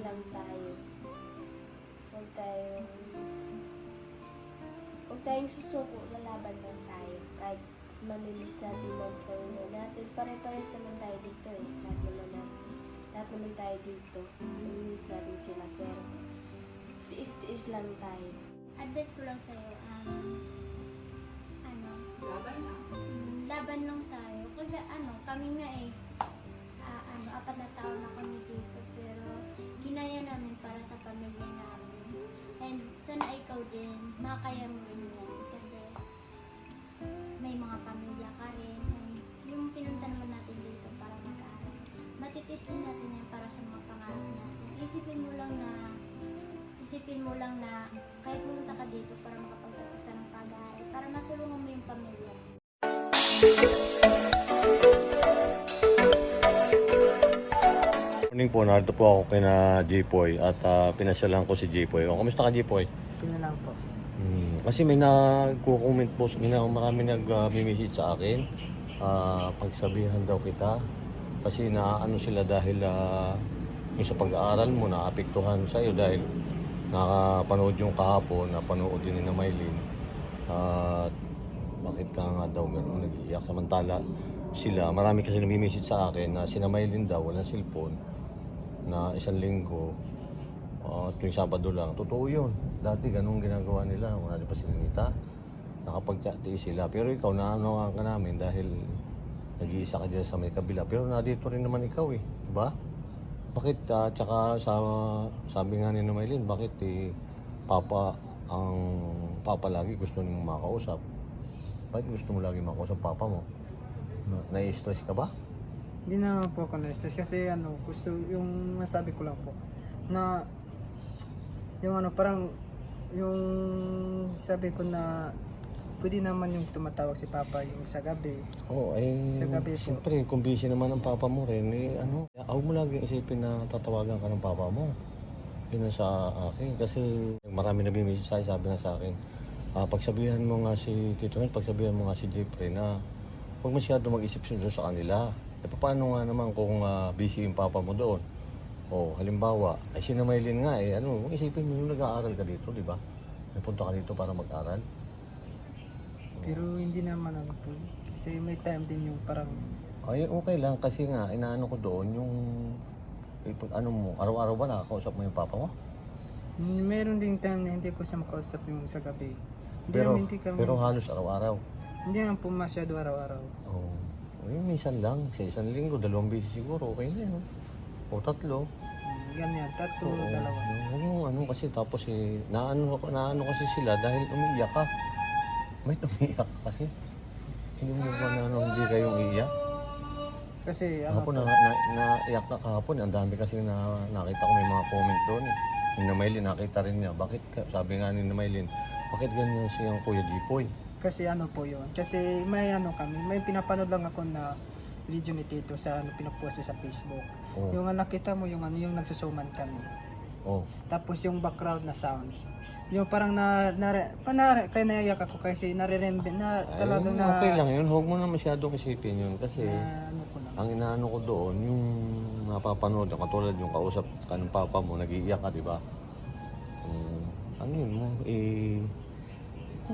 lang tayo. Huwag tayong... Huwag tayong susuko, lalaban lang tayo. Kahit mamilis natin ang Panginoon natin. Pare-pares naman tayo dito eh. Lahat naman natin. Lahat naman tayo dito. Mamilis natin sila. Pero tiis-tiis lang tayo. advice ko lang sa'yo, um, ano, Laban lang. mm, laban lang tayo. Kasi ano, kami nga eh, ah, ano, apat na taon na kami dito, ginaya namin para sa pamilya namin. And sana ikaw din, makaya mo rin yan. Kasi may mga pamilya ka rin. And yung pinunta naman natin dito para mag-aaral. Matitis din natin yan para sa mga pangarap natin. Isipin mo lang na isipin mo lang na kahit pumunta ka dito para makapagtapos ka ng pag-aaral, para matulungan mo yung pamilya mo. Morning po, narito po ako kay na Jipoy at uh, pinasyalan ko si Jipoy. O, kamusta ka Jipoy? Yun na lang po. Hmm, kasi may nagko-comment po, may na, marami nag-message sa akin. Ah, pagsabihan daw kita. Kasi naano sila dahil ah, yung sa pag-aaral mo, naapektuhan sa iyo dahil nakapanood yung kahapon, napanood din ni na Maylin. At bakit ka nga daw gano'n nag-iiyak? Samantala sila, marami kasi nag-message sa akin na si Maylin daw, walang cellphone na isang linggo at yung Sabado lang. Totoo yun. Dati ganun ginagawa nila. Wala pa sila nita. Nakapag-chat sila. Pero ikaw, naano ka namin dahil nag-iisa ka dyan sa may kabila. Pero nandito rin naman ikaw eh. Diba? Bakit, ah, tsaka sa, sabi nga ni Numaylin, bakit eh, Papa, ang Papa lagi gusto niyong makausap? Bakit gusto mo lagi makausap Papa mo? Na- Nai-stress ka ba? Hindi na po ako na-stress kasi ano, gusto yung masabi ko lang po na yung ano parang yung sabi ko na pwede naman yung tumatawag si Papa yung sa gabi. Oo, eh, Sa gabi po. siyempre, kung busy naman ang papa mo rin, eh, ano, huwag mo lagi isipin na tatawagan ka ng papa mo. Yun sa akin. Kasi marami na bimisi sa akin, sabi na sa akin, ah, pagsabihan mo nga si Tito Mel, pagsabihan mo nga si Jeffrey na huwag masyado mag-isip sa kanila. E paano nga naman kung ah, busy yung papa mo doon? O halimbawa, ay sinamaylin nga eh, ano, isipin mo yung nag-aaral ka dito, di ba? Napunta ka dito para mag-aral. Pero hindi naman ano po. Kasi may time din yung parang Ay, okay lang kasi nga inaano ko doon yung eh, pag ano mo, araw-araw ba nakakausap mo yung papa mo? mm, meron ding time na hindi ko siya makausap yung sa gabi. Hindi Pero, naman hindi kami, pero halos araw-araw. hindi naman po masyado araw-araw. Oo. Ay, minsan lang, sa isang linggo, dalawang beses siguro, okay na yun. O tatlo. Mm, Ganyan, tatlo, Oo. dalawa. Yung ano kasi tapos eh, naano, ako- naano kasi sila dahil umiiyak ka. May umiiyak ka kasi. Hindi mo ba na ano, hindi kayong iiyak? Kasi ano Kahapon na, na, naiyak na kahapon. Ang dami kasi na nakita ko may mga comment doon. Eh. Yung Namaylin, nakita rin niya. Bakit, ka- sabi nga ni Namaylin, bakit ganyan siyang Kuya Jipoy? Kasi ano po yun. Kasi may ano kami, may pinapanood lang ako na video ni Tito sa ano pinapost niya sa Facebook. Oh. Yung ano, nakita mo yung ano yung nagsusuman kami. Oh. Tapos yung background na sounds. Yung parang na, na, panare, kaya naiyak ako kasi nare-remember na Ay, talagang na, okay lang yun. Huwag mo na masyadong isipin yun. Kasi na ano ko lang. ang inaano ko doon, yung napapanood, katulad yung kausap ka ng papa mo, nag-iiyak ka, di ba? Um, ano yun mo? Eh,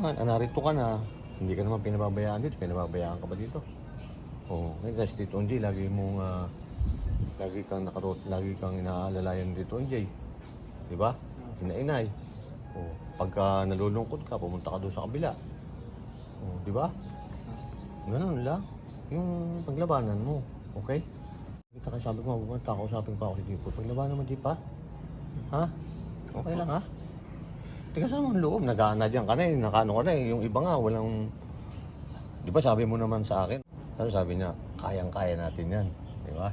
nga, narito ka na. Hindi ka naman pinababayaan dito. Pinababayaan ka ba dito? Oo. Oh, kasi dito, hindi. Lagi mong, ah, lagi kang nakarot, lagi kang inaalalayan dito, hindi. Di ba? Sinainay. Oh, pagka nalulungkot ka, pumunta ka doon sa kabila. Oh, di ba? Ganun lang. Yung paglabanan mo. Okay? Kita ka sabi ko, mabubuhat kakausapin pa ako si Jipo. Paglabanan mo, Jip, ha? Ha? Okay lang, ha? Tiga sa mga loob, nag-aana dyan ka na eh, nakaano ka na eh. Yung iba nga, walang... Di ba sabi mo naman sa akin? Ano sabi niya? Kayang-kaya natin yan. Di ba?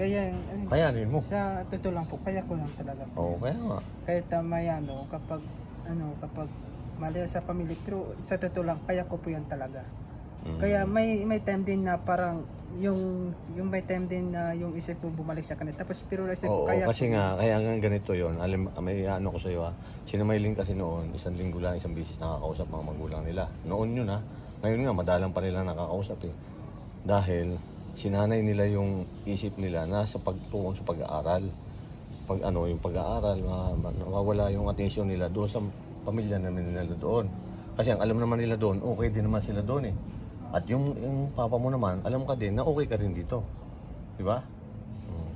Kaya, ano, Kayanin mo. sa totoo lang po, kaya ko lang talaga. Oo, kaya nga. Kahit uh, may ano, kapag, ano, kapag mali sa family, pero sa totoo lang, kaya ko po yan talaga. Mm. Kaya may may time din na parang yung yung may time din na yung isip ko bumalik sa kanila. Tapos pero isip ko Oo, kaya kasi nga, kaya nga ganito yon Alam, may ano ko sa'yo ha. Sinamaylin kasi noon, isang linggo lang, isang bisis nakakausap mga magulang nila. Noon yun ha. Ngayon nga, madalang pa nila nakakausap eh. Dahil, sinanay nila yung isip nila nasa pagtuon sa pag-aaral. pag ano yung pag-aaral, ma, ma, nawawala yung attention nila doon sa pamilya namin nila doon. Kasi ang alam naman nila doon, okay din naman sila doon eh. At yung, yung papa mo naman, alam ka din na okay ka rin dito. Di ba? Hmm.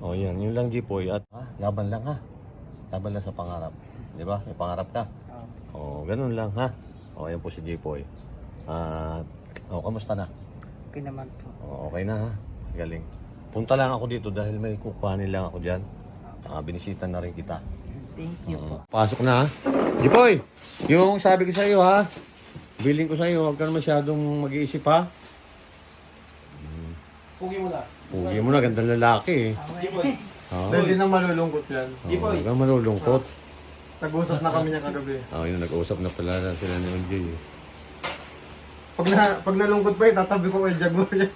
O yan, yun lang Jipoy. At ha, laban lang ha. Laban lang sa pangarap. Di ba? May pangarap ka. Ah, O, ganun lang ha. O, yan po si Jipoy. At, o, kamusta na? okay naman po. O, okay na ha. Galing. Punta lang ako dito dahil may kukuhanin lang ako dyan. Saka binisita na rin kita. Thank you po. Pasok na ha. Jipoy, yung sabi ko sa iyo ha. Billing ko sa iyo, huwag ka na masyadong mag-iisip ha. Pugi mo na. Pugi mo na, gandang lalaki eh. Oh, Dahil di na malulungkot yan. oh, huwag kang malulungkot. Nag-usap na kami niya kagabi. Oh, yun, nag-usap na pala na sila ni Unjay eh. Pag, na, pag nalungkot pa eh, tatabi ko kay Jaguar yan.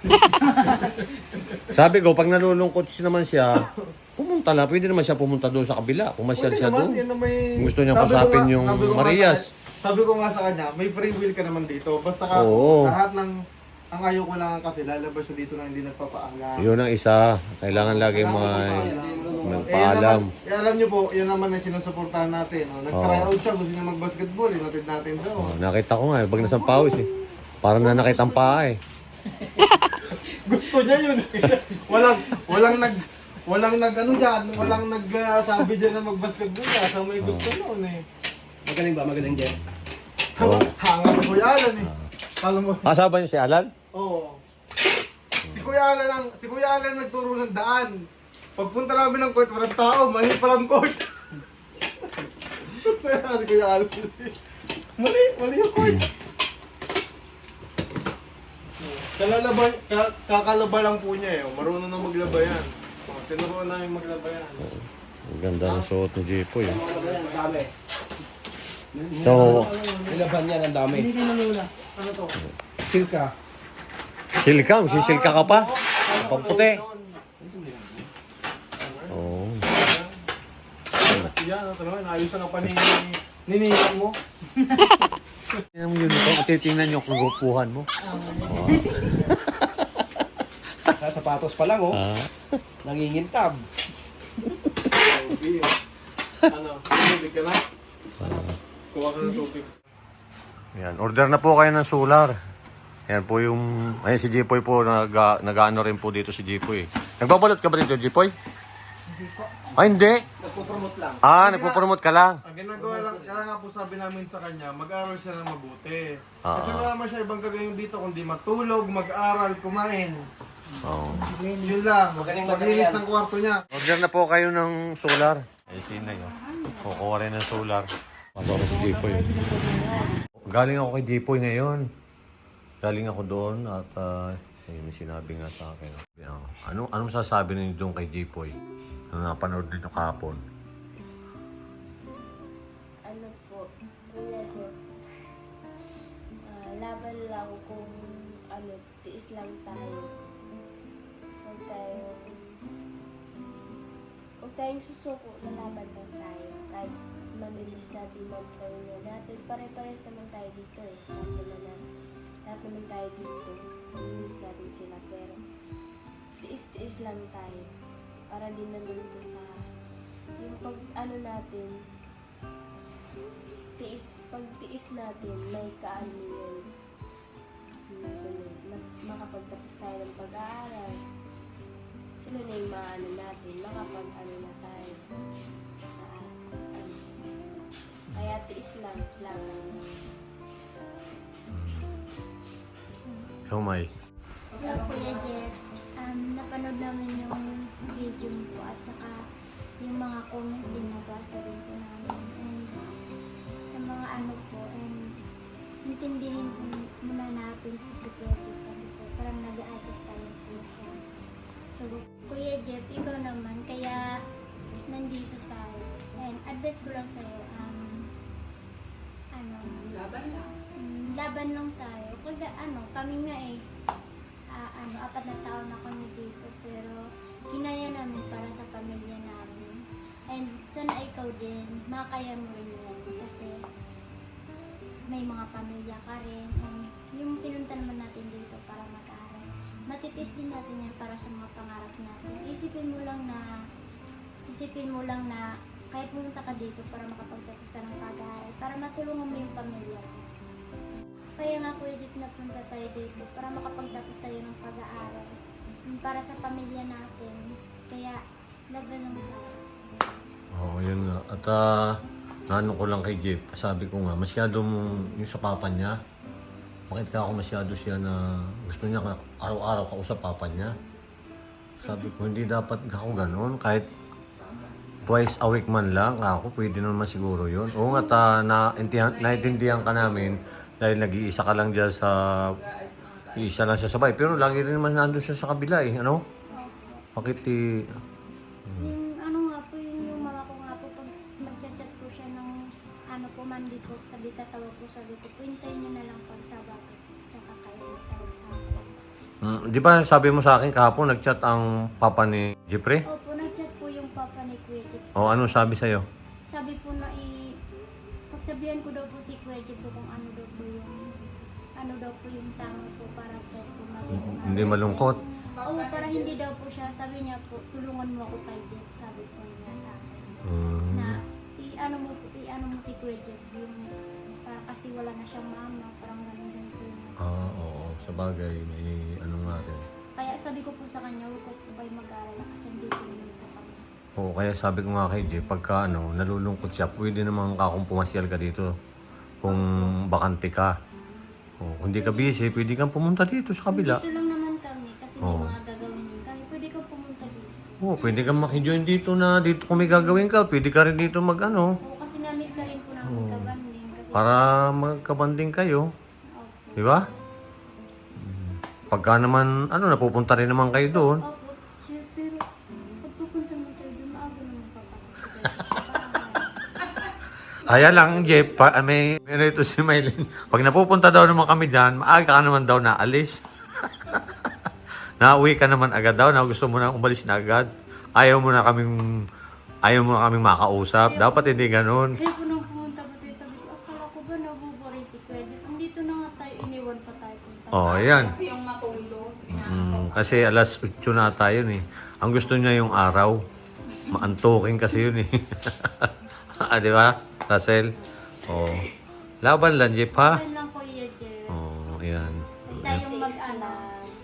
Sabi ko, pag nalulungkot siya naman siya, pumunta lang. Pwede naman siya pumunta doon sa kabila. Pumasyal Pwede siya naman, doon. yan na may... Gusto niya Sabi ko kausapin nga- yung sabi ko nga Marias. Sa- Sabi ko nga sa kanya, may free will ka naman dito. Basta ka, Oo. lahat ng... Ang ayaw ko lang kasi lalabas siya dito na hindi nagpapaalam. Yun ang isa. Kailangan lagi may Eh, magpaalam. yan naman, eh, alam niyo po, yan naman ang sinusuportahan natin. Oh. Nag-try out siya, gusto niya mag-basketball. Eh. Natid natin doon. Oh, nakita ko nga, eh, pag nasang pawis eh. Parang na nakita ang paa eh. Gusto niya yun. walang, walang nag... Walang nag ano dyan, walang nagsabi dyan na mag-basketball ka. So may gusto noon eh. Magaling ba? Magaling din. Oh. Hanga si Kuya Alan eh. Alam mo, Kasama niyo si Alan? Oo. Si Kuya Alan ang, si Kuya Alan nagturo ng daan. Pagpunta namin ng court, walang tao, mali palang court. Kaya si Kuya Alan. mali, mali yung court. Kalalaba, ka, kakalaba lang po niya eh. Marunong na maglaba yan. Tinuruan namin maglaba yan. Ang ganda ng suot ni Jipoy. eh. Ang dami. So, Nilaban niya ng dami. Hindi na lula. Ano to? Silka. silka, sisilka ka pa? Pamputi. Oo. Yan, ano talaga, naayusan ka pa ni nininang mo. Tingnan mo yun ito, titingnan yung kagupuhan mo. Sa sapatos pa lang, oh. Ah. Nangingintab. Ano, tubig ka na? Kuha ka ng tubig. Yan, order na po kayo ng solar. Yan po yung, ayun si Jipoy po, nag, nag-ano rin po dito si Jipoy. Nagbabalot ka ba dito, Jipoy? Hindi po. Ay, hindi. Nagpo-promote lang. Ah, nagpo-promote ka lang. Ang ginagawa lang, kaya nga po sabi namin sa kanya, mag-aral siya ng mabuti. Ah. Kasi wala naman siya ibang gagawin dito kundi matulog, mag-aral, kumain. Oo. Yun lang, maglinis ng kwarto niya. Order na po kayo ng solar. Ay, sinay. Kukuha rin ng solar. Pasok si Jipoy. Galing ako kay Jipoy ngayon. Galing ako doon at uh, may sinabi nga sa akin. oh. Ano, anong sasabi ninyo doon kay Jipoy? Ano napanood din kahapon? ano po, Kuya Jeff, ah, laban lang kung ano, tiis lang tayo. Huwag tayo, huwag tayong susuko, lalaban lang tayo. Kahit mabilis natin mag-play natin, pare-pares naman tayo dito eh. Lahat naman, natin, lahat naman tayo dito. Mabilis natin sila, pero tiis-tiis lang tayo. Para din naman ito sa, yung pag ano natin, tiis, pag tiis natin, may kaano yun. Makapagtapos tayo ng pag-aaral. Sila na yung maano natin, makapag ano na tayo. Kaya tiis lang, lang. So, may. Hello, Kuya Jeff. Um, napanood namin yung video mo at saka yung mga comment din nabasa rin po namin. And sa mga ano po, and intindihin muna natin po si Kuya Jeff kasi po parang nag-adjust tayo po siya. So, Kuya Jeff, ikaw naman, kaya nandito tayo. And advice ko lang sa'yo, um, ano, laban lang. laban lang tayo. Kaga, ano, kami nga eh, ah, ano, apat na taon na kami dito, pero kinaya namin para sa pamilya namin. And sana ikaw din, makaya mo rin yan kasi may mga pamilya ka rin. And yung pinunta naman natin dito para mag-aral, matitis din natin yan para sa mga pangarap natin. Isipin mo lang na isipin mo lang na kahit pumunta ka dito para makapagtapos ka ng pag-aaral, para matulungan mo yung pamilya mo. Kaya nga Kuya Jeep napunta tayo dito para makapagtapos tayo ng pag-aaral. Para sa pamilya natin. Kaya laban ng. Oo, yun nga. At ah, naano ko lang kay Jeep, sabi ko nga, masyadong yung sa papa niya, bakit ka ako masyado siya na gusto niya araw-araw kausap papa niya? Sabi ko, hindi dapat ako ganun. Kahit twice a week man lang ako, pwede naman siguro yun. Oo nga, ta, na, naintindihan ka namin dahil nag-iisa ka lang dyan sa... Iisa lang siya sabay. Pero lagi rin naman nandun siya sa kabila eh. Ano? Bakit eh... Yung ano nga po, yung, yung mama ko nga po, pag mag-chat po siya ng ano po, mandi po, sabi tatawa po, sabi ko, puintayin niyo na lang pag sa bakit. Tsaka kayo matawag sa akin. Mm, di ba sabi mo sa akin kahapon nag-chat ang papa ni Jeffrey? Opo, nag-chat po yung papa ni Kuya Jeep. O ano sabi sa'yo? Sabi po na i... Pagsabihan ko daw po si Kuya Jeep po kung ano daw po yung... Ano daw po yung tama po para po po maging... Hindi malungkot? Oo, para hindi daw po siya. Sabi niya po, tulungan mo ako kay Jeep. Sabi po niya sa akin. Mm, Na i-ano mo, i-ano mo si Kuya Jeep yung... Para kasi wala na siyang mama. Parang ganun din po yung... ah, oo. Sa bagay, may ano nga rin. Kaya sabi ko po sa kanya, huwag ko po kayo mag-aalala kasi hindi po. Oo, kaya sabi ko nga kay Jeff, pagka ano, nalulungkot siya, pwede naman ka kung pumasyal ka dito. Kung bakante ka. O, kung di ka busy, pwede kang pumunta dito sa kabila. Dito lang naman kami kasi Oo. may mga gagawin din kami. Pwede kang pumunta dito. Oo, pwede kang makijoin dito na dito kung may gagawin ka. Pwede ka rin dito mag ano, Oo, kasi na-miss na rin po namin kabanding. Kasi, para magkabanding kayo. Opo. Di ba? Mm. Pagka naman, ano, napupunta rin naman kayo doon. Opo. Kaya lang, Jeff, pa, ah, may, may ito si Maylin. Pag napupunta daw naman kami dyan, maaga ka naman daw naalis. Nauwi ka naman agad daw, na gusto mo na umalis na agad. Ayaw mo na kaming, ayaw mo na kaming makausap. Dapat hindi ganun. Kaya po nung pumunta po tayo, sabi ko, akala ko ba nabuburay si Kuya? Andito na nga tayo, iniwan pa tayo. Oh, ayan. Kasi yung matulog. Mm, kasi alas 8 na tayo eh. Ang gusto niya yung araw. Maantukin kasi yun eh. ah, di ba, Russell? Oh. Laban lang, Jeff, ha? Yan lang Kuya Jer. Oh, ayan. Huwag tayong mag-ala.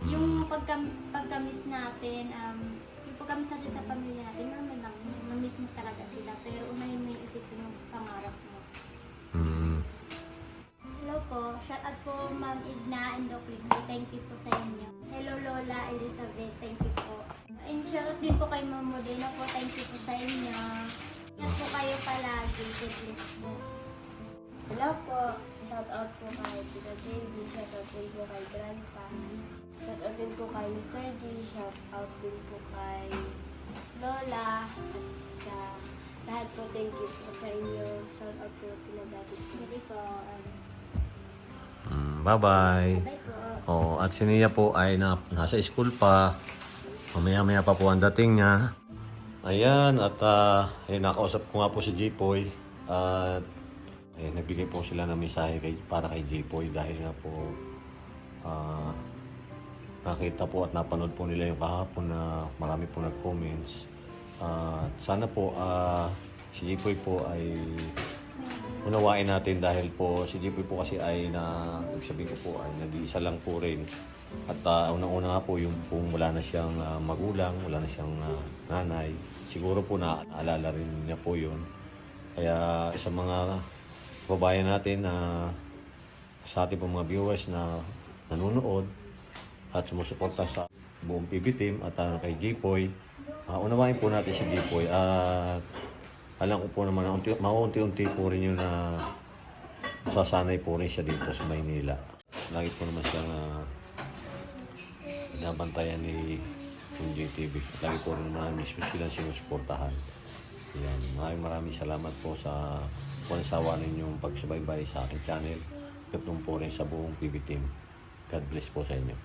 Yung pagka, pagka-miss natin, um, yung pagka-miss natin sa pamilya natin, naman lang, na-miss mo talaga sila. Pero unahin mo yung isipin yung pangarap mo. Mm. Hello po, shout out po Ma'am Igna and Doc Lindsay. Thank you po sa inyo. Hello Lola Elizabeth, thank you po. And shout out din po kay Ma'am Modena po, thank you po sa inyo. Ingat po kayo palagi, God bless po. Hello po. Shout out po kay Tita JB. Shout out din po kay Grandpa. Shout out din po kay Mr. G. Shout out din po kay Lola. At sa lahat po, thank you po sa inyo. Shout out po kina Daddy. Sorry po. um, Mm, bye-bye. Bye po. Oh, at si Nia po ay na, nasa school pa. Mamaya-maya pa po ang dating niya. Ayan, at uh, eh, nakausap ko nga po si J-Poy. At eh, nagbigay po sila ng mensahe kay, para kay J-Poy dahil nga po ah, nakita po at napanood po nila yung kahapon na marami po nag-comments. Ah, sana po ah, si J-Poy po ay unawain natin dahil po si Jepoy po kasi ay na sabi ko po ay nag-iisa lang po rin at uh, unang-una nga po yung kung wala na siyang ah, magulang, wala na siyang ah, nanay, siguro po na naalala rin niya po yun. Kaya sa mga kababayan natin na sa ating mga viewers na nanonood at sumusuporta sa buong PB team at uh, kay Jipoy, uh, unawain po natin si Jipoy at alam ko po naman na unti, maunti-unti po rin yun na sasanay po rin siya dito sa Maynila. Lagi po naman siya na binabantayan ni JTV. At lagi po rin naman mismo sila sinusuportahan. Yan. Maraming maraming salamat po sa walang sawa ninyong pagsubaybay sa aking channel. Katulong rin sa buong PB team. God bless po sa inyo.